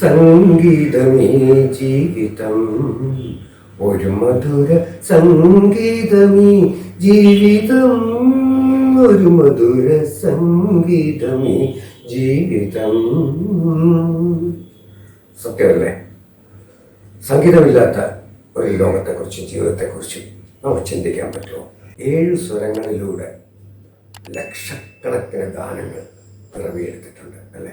സംഗീതമേ ജീവിതം. ഒരു മധുര സംഗീതമേ ജീവിതം. ഒരു മധുര സംഗീതമേ ജീവിതം. സത്യമല്ലേ സംഗീതമില്ലാത്ത ഒരു ലോകത്തെക്കുറിച്ചും ജീവിതത്തെക്കുറിച്ചും നമുക്ക് ചിന്തിക്കാൻ പറ്റുമോ? ഏഴ് സ്വരങ്ങളിലൂടെ ലക്ഷക്കണക്കിന് ഗാനങ്ങൾ പിറവിയെടുത്തിട്ടുണ്ട് അല്ലേ?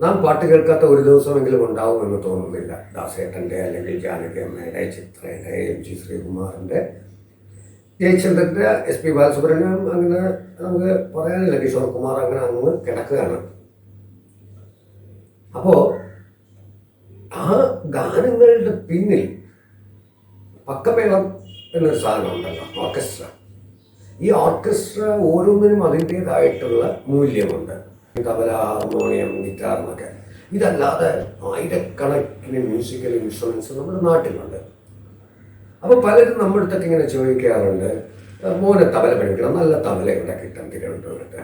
നാം പാട്ട് കേൾക്കാത്ത ഒരു ദിവസമെങ്കിലും ഉണ്ടാവുമെന്ന് തോന്നുന്നില്ല. ദാസേട്ടന്റെ അല്ലെങ്കിൽ ജാനകി അമ്മയുടെ ചിത്രയുടെ എം ജി ശ്രീകുമാറിന്റെ ജയചന്ദ്രന്റെ എസ് പി ബാലസുബ്രഹ്മണ്യം അങ്ങനെ നമുക്ക് പറയാനില്ല. കിഷോർ കുമാർ അങ്ങനെ അങ്ങ് കിടക്കുകയാണ്. അപ്പോൾ ആ ഗാനങ്ങളുടെ പിന്നിൽ പക്കമേളം എന്നൊരു സാധനം ഉണ്ടല്ലോ ഓർക്കസ്ട്ര. ഈ ഓർക്കസ്ട്ര ഓരോന്നിനും അതിന്റെതായിട്ടുള്ള മൂല്യമുണ്ട്. തബല ഹാർമോണിയം ഗിറ്റാർ എന്നൊക്കെ. ഇതല്ലാതെ ആയിരക്കണക്കിന് മ്യൂസിക്കൽ ഇൻസ്ട്രുമെന്റ്സ് നമ്മുടെ നാട്ടിലുണ്ട്. അപ്പോൾ പലരും നമ്മുടെ അടുത്തൊക്കെ ഇങ്ങനെ ചോദിക്കാറുണ്ട് മോനെ തബല പഠിക്കണം നല്ല തബല ഇവിടെ കിട്ടാൻ തിരുവനന്തപുരത്ത്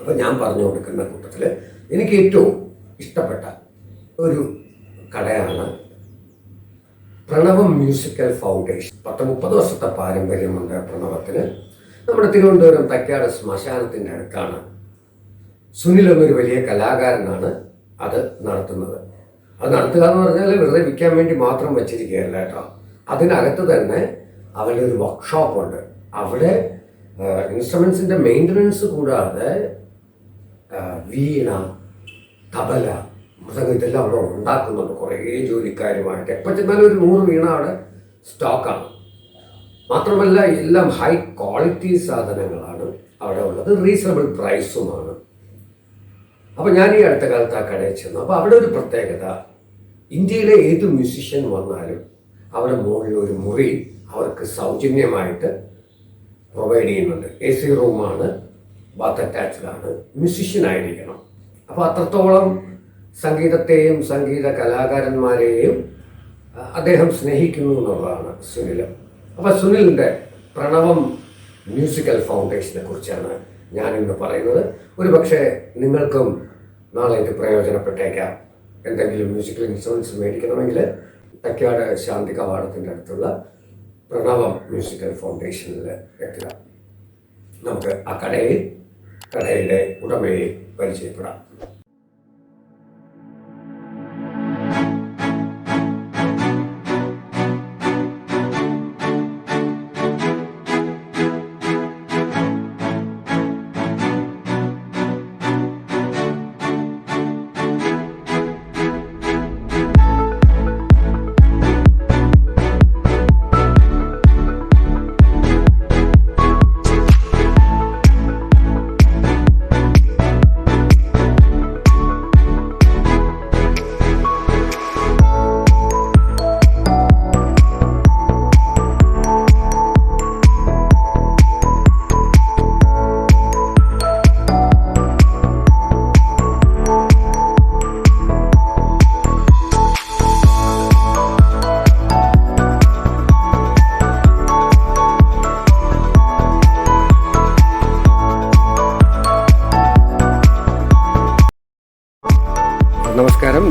അപ്പോൾ ഞാൻ പറഞ്ഞു കൊടുക്കുന്ന കൂട്ടത്തിൽ എനിക്ക് ഏറ്റവും ഇഷ്ടപ്പെട്ട ഒരു കടയാണ് പ്രണവം മ്യൂസിക്കൽ ഫൗണ്ടേഷൻ പത്ത് മുപ്പത് വർഷത്തെ പാരമ്പര്യമുണ്ട് പ്രണവത്തിന്. നമ്മുടെ തിരുവനന്തപുരം തക്കാട് ശ്മശാനത്തിന്റെ അടുത്താണ് സുനിൽ എന്നൊരു വലിയ കലാകാരനാണ് അത് നടത്തുന്നത്. അത് നടത്തുക എന്ന് പറഞ്ഞാൽ വെറുതെ വിൽക്കാൻ വേണ്ടി മാത്രം വെച്ചിരിക്കുകയല്ല കേട്ടോ. അതിനകത്ത് തന്നെ അവരുടെ ഒരു വർക്ക്ഷോപ്പ് ഉണ്ട്. അവിടെ ഇൻസ്ട്രുമെൻസിന്റെ മെയിന്റനൻസ് കൂടാതെ വീണ തബല മൃതകം ഇതെല്ലാം അവിടെ ഉണ്ടാക്കുന്നുണ്ട്. കുറേ ജോലിക്കാരുമായിട്ട്. എപ്പോൾ ചെന്നാലും ഒരു നൂറ് വീണ അവിടെ സ്റ്റോക്കാണ് മാത്രമല്ല എല്ലാം ഹൈ ക്വാളിറ്റി സാധനങ്ങളാണ് അവിടെ ഉള്ളത്. റീസണബിൾ പ്രൈസുമാണ് അപ്പോൾ ഞാൻ ഈ അടുത്ത കാലത്ത് ആ കടയിൽ ചെന്നു. അപ്പോൾ അവിടെ ഒരു പ്രത്യേകത. ഇന്ത്യയിലെ ഏത് മ്യൂസിഷ്യൻ വന്നാലും അവരുടെ മുകളിൽ ഒരു മുറി അവർക്ക് സൗജന്യമായിട്ട് പ്രൊവൈഡ് ചെയ്യുന്നുണ്ട്. എ സി റൂമാണ് ബാത്ത് അറ്റാച്ച്ഡ് ആണ്. മ്യൂസിഷ്യൻ ആയിരിക്കണം. അപ്പോൾ അത്രത്തോളം സംഗീതത്തെയും സംഗീത കലാകാരന്മാരെയും അദ്ദേഹം സ്നേഹിക്കുന്നു എന്നുള്ളതാണ് സുനിൽ അപ്പോൾ സുനിലിന്റെ പ്രണവം മ്യൂസിക്കൽ ഫൗണ്ടേഷനെ കുറിച്ചാണ് ഞാനിന്ന് പറയുന്നത് ഒരു പക്ഷേ നിങ്ങൾക്കും നാളെ ഇത് പ്രയോജനപ്പെട്ടേക്കാം. എന്തെങ്കിലും മ്യൂസിക്കൽ ഇൻസ്ട്രുമെന്റ്സ് മേടിക്കണമെങ്കിൽ തക്കാട് ശാന്തി കവാടത്തിന്റെ അടുത്തുള്ള പ്രണവം മ്യൂസിക്കൽ ഫൗണ്ടേഷനിൽ എത്തുക. നമുക്ക് ആ കടയിൽ കടയുടെ ഉടമയെ പരിചയപ്പെടാം.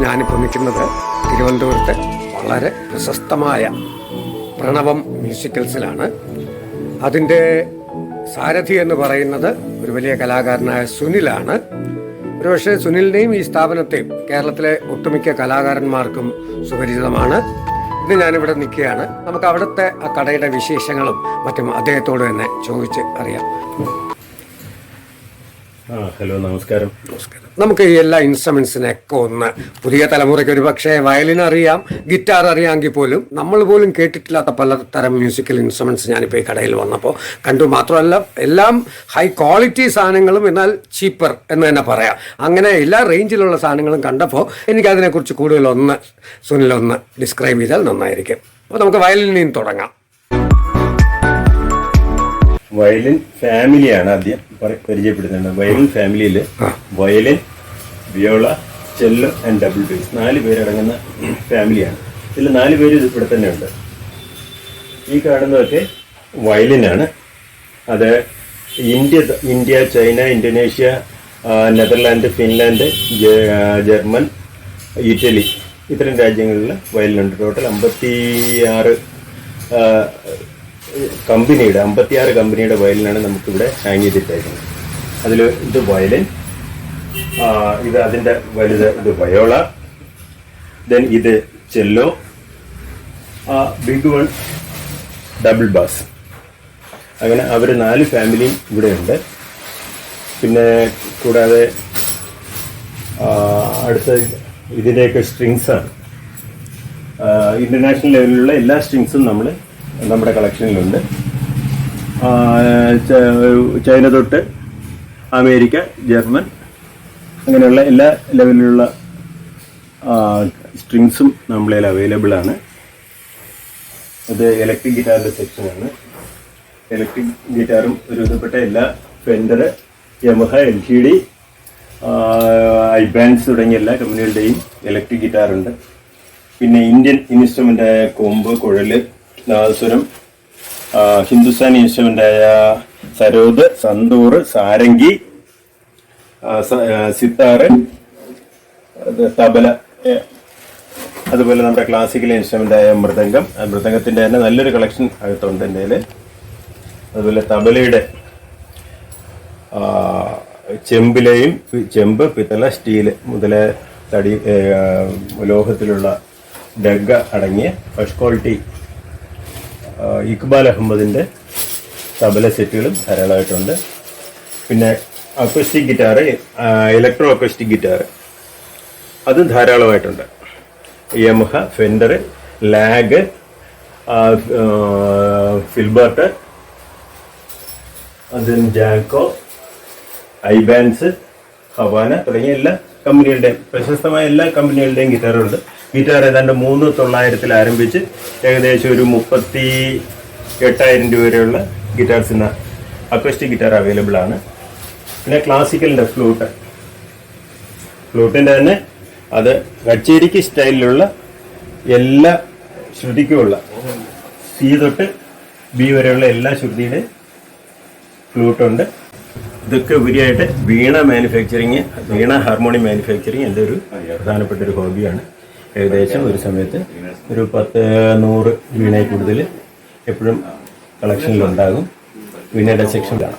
ഞാനിപ്പോൾ നിൽക്കുന്നത് തിരുവനന്തപുരത്ത് വളരെ പ്രശസ്തമായ പ്രണവം മ്യൂസിക്കൽസിലാണ്. അതിന്റെ സാരഥി എന്ന് പറയുന്നത് ഒരു വലിയ കലാകാരനായ സുനിലാണ്. ഒരുപക്ഷെ സുനിലിനെയും ഈ സ്ഥാപനത്തെയും കേരളത്തിലെ ഒട്ടുമിക്ക കലാകാരന്മാർക്കും സുപരിചിതമാണ്. ഇന്ന് ഞാനിവിടെ നിൽക്കുകയാണ്. നമുക്ക് അവിടുത്തെ ആ കടയുടെ വിശേഷങ്ങളും മറ്റും അദ്ദേഹത്തോട് തന്നെ ചോദിച്ച് അറിയാം. ഹലോ നമസ്കാരം. നമുക്ക് ഈ എല്ലാ ഇൻസ്ട്രുമെന്റ്സിനൊക്കെ ഒന്ന് പുതിയ തലമുറയ്ക്ക് ഒരു പക്ഷേ വയലിൻ അറിയാം ഗിറ്റാർ അറിയാമെങ്കിൽ പോലും നമ്മൾ പോലും കേട്ടിട്ടില്ലാത്ത പലതരം മ്യൂസിക്കൽ ഇൻസ്ട്രുമെന്റ്സ് ഞാനിപ്പോൾ ഈ കടയിൽ വന്നപ്പോൾ കണ്ടു. മാത്രമല്ല എല്ലാം ഹൈ ക്വാളിറ്റി സാധനങ്ങളും എന്നാൽ ചീപ്പർ എന്ന് തന്നെ പറയാം. അങ്ങനെ എല്ലാ റേഞ്ചിലുള്ള സാധനങ്ങളും കണ്ടപ്പോൾ എനിക്കതിനെക്കുറിച്ച് കൂടുതലൊന്ന് സുനിലൊന്ന് ഡിസ്ക്രൈബ് ചെയ്താൽ നന്നായിരിക്കും. അപ്പോൾ നമുക്ക് വയലിനിൽ തുടങ്ങാം. വയലിൻ ഫാമിലിയാണ് ആദ്യം പരി- പരിചയപ്പെടുത്തേണ്ടത്. വയലിൻ ഫാമിലിയിൽ violin viola cello and double bass നാല് പേരടങ്ങുന്ന ഫാമിലിയാണ് ഇതിൽ നാല് പേര് ഇവിടെ തന്നെ ഉണ്ട്. ഈ കാണുന്നതൊക്കെ വയലിനാണ്. അത് India India China Indonesia Netherland Finland German Italy. ഇത്തരം രാജ്യങ്ങളിൽ വയലിനുണ്ട്. ടോട്ടൽ അമ്പത്തി ആറ് കമ്പനിയുടെ അമ്പത്തിയാറ് കമ്പനിയുടെ വയലിനാണ് നമുക്കിവിടെ ഹാങ് ചെയ്തിട്ടേക്കുന്നത്. അതിൽ ഇത് വയലിൻ ഇത് അതിന്റെ വലുത് ഇത് വയോള ദെൻ ഇത് cello big one double bass. അങ്ങനെ അവർ നാല് ഫാമിലിയും ഇവിടെയുണ്ട്. പിന്നെ കൂടാതെ അടുത്ത ഇതിന്റെയൊക്കെ സ്ട്രിങ്സാണ്. ഇന്റർനാഷണൽ ലെവലിലുള്ള എല്ലാ സ്ട്രിങ്സും നമ്മൾ നമ്മുടെ കളക്ഷനിലുണ്ട് ചൈന തൊട്ട് അമേരിക്ക ജർമ്മൻ അങ്ങനെയുള്ള എല്ലാ ലെവലിലുള്ള സ്ട്രിങ്സും നമ്മളിൽ അവൈലബിൾ ആണ്. അത് ഇലക്ട്രിക് ഗിറ്റാറിന്റെ സെക്ഷനാണ് ഇലക്ട്രിക് ഗിറ്റാറും ഒരു വിധപ്പെട്ട എല്ലാ Fender Yamaha L C D I bands തുടങ്ങിയ എല്ലാ കമ്പനികളുടെയും ഇലക്ട്രിക് ഗിറ്റാറുണ്ട് പിന്നെ ഇന്ത്യൻ ഇൻസ്ട്രുമെന്റായ കൊമ്പ് കുഴൽ നാദസ്വരം. ഹിന്ദുസ്ഥാനി ഇൻസ്ട്രുമെന്റായ സരോദ് സന്തൂർ സാരംഗി സിത്താറ് തബല അതുപോലെ നമ്മുടെ ക്ലാസിക്കൽ ഇൻസ്ട്രുമെന്റായ മൃദംഗം. മൃദംഗത്തിന്റെ തന്നെ നല്ലൊരു കളക്ഷൻ അകത്തുണ്ട് എന്റെ അതുപോലെ തബലയുടെ ചെമ്പിലെയും ചെമ്പ് പിത്തള സ്റ്റീൽ മുതലേ തടി ലോഹത്തിലുള്ള ഡഗ അടങ്ങിയ ഫസ്റ്റ് ക്വാളിറ്റി ഇക്ബാൽ അഹമ്മദിന്റെ തബല സെറ്റുകളും ധാരാളമായിട്ടുണ്ട്. പിന്നെ acoustic guitar electro acoustic guitar അതും ധാരാളമായിട്ടുണ്ട്. യമഹ ഫെൻഡർ ലാഗ് ഫിൽബർട്ട് അതിന് ജാക്കോ ഐബാൻസ് ഹവാന തുടങ്ങിയ എല്ലാ കമ്പനികളുടെയും പ്രശസ്തമായ എല്ലാ കമ്പനികളുടെയും ഗിറ്റാറുണ്ട്. ഗിറ്റാർ ഏതാണ്ട് മൂന്ന് തൊള്ളായിരത്തിൽ ആരംഭിച്ച് ഏകദേശം ഒരു മുപ്പത്തി എട്ടായിരം രൂപ വരെയുള്ള ഗിറ്റാർസ് ഇന്ന് അക്വസ്റ്റിക് ഗിറ്റാർ അവൈലബിൾ ആണ്. പിന്നെ ക്ലാസിക്കലിന്റെ ഫ്ലൂട്ട് ഫ്ലൂട്ടിന്റെ തന്നെ അത് കച്ചേരിക്ക് സ്റ്റൈലിലുള്ള എല്ലാ ശ്രുതിക്കുമുള്ള സി തൊട്ട് ബി വരെയുള്ള എല്ലാ ശ്രുതിയുടെയും ഫ്ലൂട്ടുണ്ട് ഇതൊക്കെ ഉപരിയായിട്ട് veena manufacturing veena harmonium manufacturing എന്റെ ഒരു പ്രധാനപ്പെട്ട ഒരു ഹോബിയാണ് ഏകദേശം ഒരു സമയത്ത് ഒരു പത്ത് നൂറ് വീണയിൽ കൂടുതൽ എപ്പോഴും കളക്ഷനിലുണ്ടാകും വീണയുടെ സെക്ഷനിലാണ്